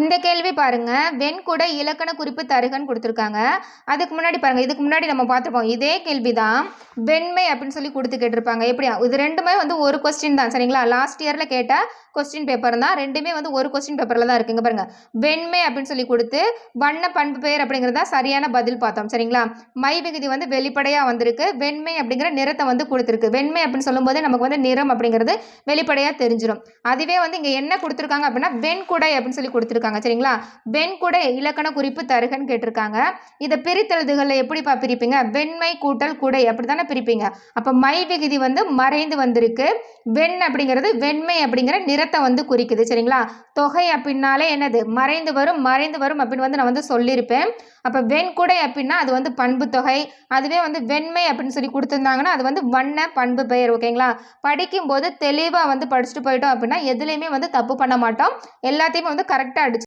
இந்த கேள்வி பாருங்க. வெண்குடை இலக்கண குறிப்பு தருகன்னு கொடுத்துருக்காங்க. அதுக்கு முன்னாடி பாருங்க. இதுக்கு முன்னாடி நம்ம பார்த்துருப்போம். இதே கேள்வி தான் வெண்மை அப்படின்னு சொல்லி கொடுத்து கேட்டிருப்பாங்க. எப்படியா? இது ரெண்டுமே வந்து ஒரு கொஸ்டின் தான். சரிங்களா? லாஸ்ட் இயரில் கேட்ட கொஸ்டின் பேப்பர் தான். ரெண்டுமே வந்து ஒரு கொஸ்டின் பேப்பரில் தான் இருக்குங்க பாருங்க. வெண்மை அப்படின்னு சொல்லி கொடுத்து வண்ண பண்பு பெயர் அப்படிங்கிறது தான் சரியான பதில் பார்த்தோம். சரிங்களா? மை விகுதி வந்து வெளிப்படையாக வந்திருக்கு. வெண்மை அப்படிங்கிற நிறத்தை வந்து கொடுத்துருக்கு. வெண்மை அப்படின்னு சொல்லும்போது நமக்கு வந்து நிறம் அப்படிங்கிறது வெளிப்படையாக தெரிஞ்சிடும் அதுவே வந்து இங்கே என்ன கொடுத்துருக்காங்க அப்படின்னா வெண்குடை அப்படின்னு சொல்லி கொடுத்துருக்காங்க. சரிங்களா? வெண்குடை இலக்கண குறிப்பு தருகன்னு கேட்டிருக்காங்க. இதை பிரித்தெழுதுகளில் எப்படிப்பா பிரிப்பீங்க? வெண்மை கூட்டல் குடை அப்படி தானே பிரிப்பீங்க? அப்போ மை விகுதி வந்து மறைந்து வந்திருக்கு. வெண் அப்படிங்கிறது வெண்மை அப்படிங்கிற நிறத்தை வந்து குறிக்குது. சரிங்களா? தொகை அப்படின்னாலே என்னது? மறைந்து வரும் மறைந்து வரும் அப்படின்னு வந்து நான் வந்து சொல்லியிருப்பேன். அப்போ வெண்குடை அப்படின்னா அது வந்து பண்பு தொகை. அதுவே வந்து வெண்மை அப்படின்னு சொல்லி கொடுத்துருந்தாங்கன்னா அது வந்து வண்ண பண்பு பெயர். ஓகேங்களா? படிக்கும்போது தெளிவாக வந்து படிச்சுட்டு போயிட்டோம் அப்படின்னா எதுலேயுமே வந்து தப்பு பண்ண மாட்டோம். எல்லாத்தையுமே வந்து கரெக்டாக